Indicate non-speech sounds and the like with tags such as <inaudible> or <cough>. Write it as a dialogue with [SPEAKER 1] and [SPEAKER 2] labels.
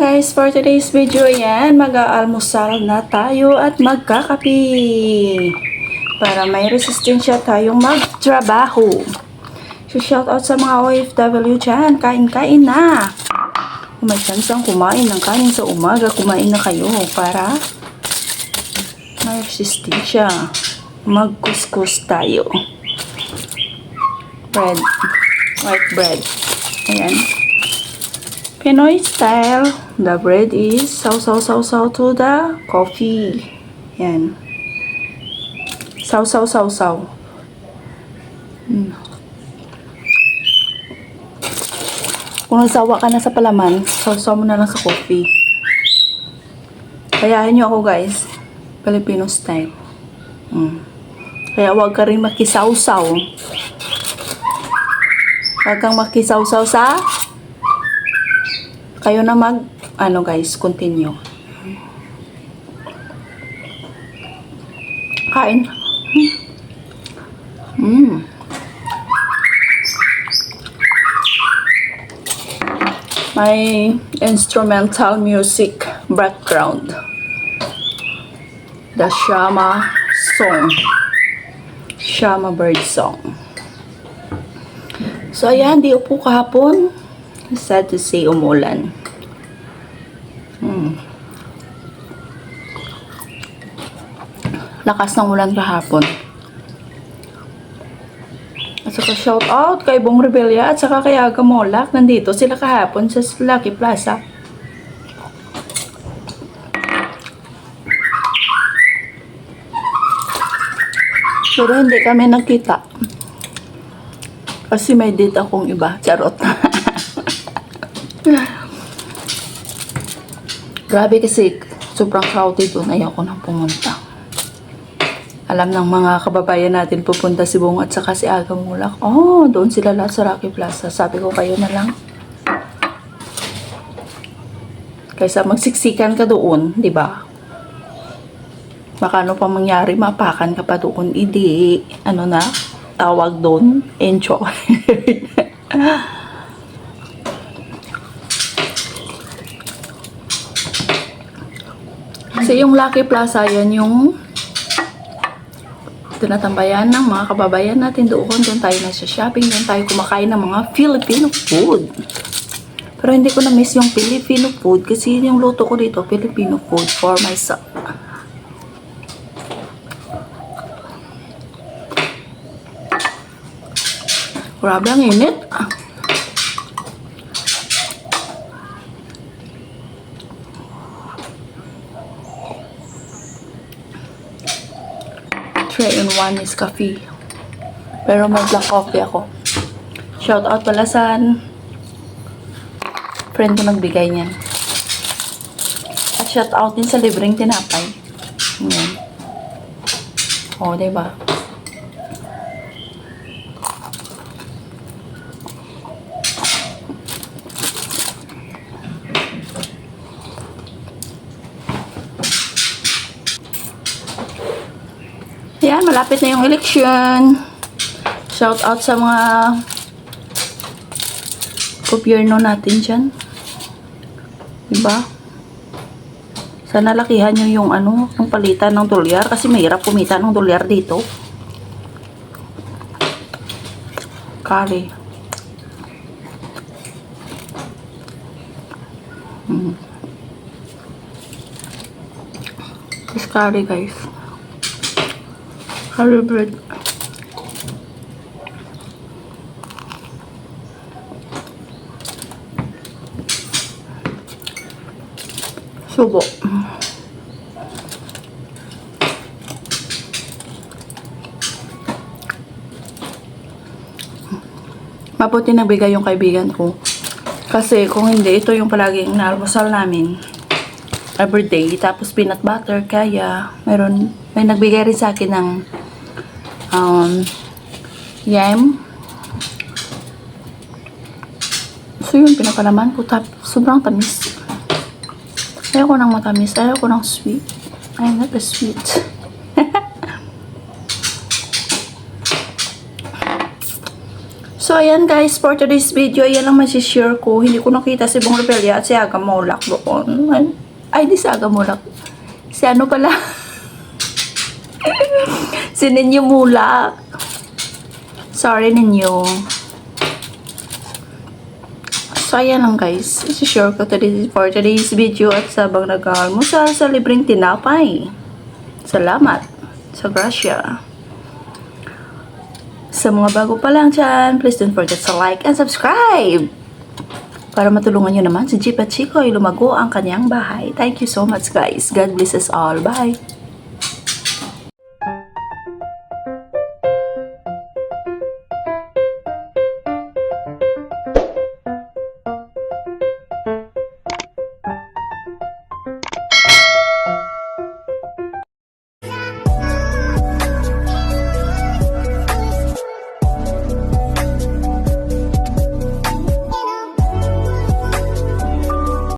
[SPEAKER 1] guys, for today's video yan, mag-aalmusal na tayo at magkakapi para may resistensya tayong magtrabaho. So shout out sa mga OFW dyan, kain-kain na! Kung may chance kumain ng kanin sa umaga, kumain na kayo para may resistensya. Magkuskus tayo. Bread. White bread. Ayan. Pinoy style, the bread is saw saw saw saw to the coffee. Yan. Saw saw saw saw. Mm. Kung nasawa ka na sa palaman, saw saw mo na lang sa coffee. Kayahin nyo ako guys. Filipino style. Mm. Kaya huwag ka rin makisaw-saw. Huwag kang makisaw-saw sa kayo na mag, ano guys, continue. Kain. Mm. My instrumental music background. The Shama song. Shama bird song. So ayan, di upo kahapon. Sad to say, umulan. Lakas ng ulan kahapon. At saka shout out kay Bong Rebella at saka kay Aga Molak. Nandito sila kahapon sa Lucky Plaza. Pero hindi kami nagkita. Kasi may date akong iba. Charot. <laughs> Grabe kasi sobrang crowded doon. Ayoko nang pumunta. Alam ng mga kababayan natin pupunta si Bong at saka si Aga Mulak. Oh, doon sila lahat sa Rocky Plaza. Sabi ko kayo na lang. Kaysa magsiksikan ka doon, di ba? Baka ano pa mangyari, mapakan ka pa doon. Hindi, ano na, tawag doon, enjoy. <laughs> Kasi yung Lucky Plaza, yan yung tinatambayan ng mga kababayan natin doon. Doon tayo na sa shopping, doon tayo kumakain ng mga Filipino food. Pero hindi ko na-miss yung Filipino food kasi yung luto ko dito, Filipino food for myself. Grabe ang init. Three in one is coffee. Pero may black coffee ako. Shout out pala sa friend ko nagbigay niyan. At shout out din sa libreng tinapay. Yan. O, oh, diba? Yan, malapit na yung election. Shout out sa mga gobyerno natin dyan. Diba? Sana lakihan nyo yung ano, yung palitan ng dolyar kasi mahirap kumita ng dolyar dito. Kari. Hmm. This curry guys. Curry bread. Subo. Mabuti nagbigay yung kaibigan ko. Kasi kung hindi, ito yung palaging naalmusal namin. Everyday. Tapos peanut butter. Kaya, meron, may nagbigay rin sa akin ng um, yam. So yun, pinapalaman ko. Tap, sobrang tamis. Ayoko ng matamis. Ayoko ng sweet. I'm not a sweet. <laughs> So, ayan guys, for today's video, ayan lang masishare ko. Hindi ko nakita si Bong Rebellia at si Aga Molak doon. Ay, di si Aga. Si ano pala? <laughs> si Ninyo Mulak. Sorry, Ninyo. So, ayan lang guys. Isishare ko today for today's video at sabang nag-almusal sa libreng tinapay. Salamat. Sa grasya. Sa mga bago pa lang dyan, please don't forget to like and subscribe. Para matulungan nyo naman si Jeep at Chico ay lumago ang kanyang bahay. Thank you so much guys. God bless us all. Bye.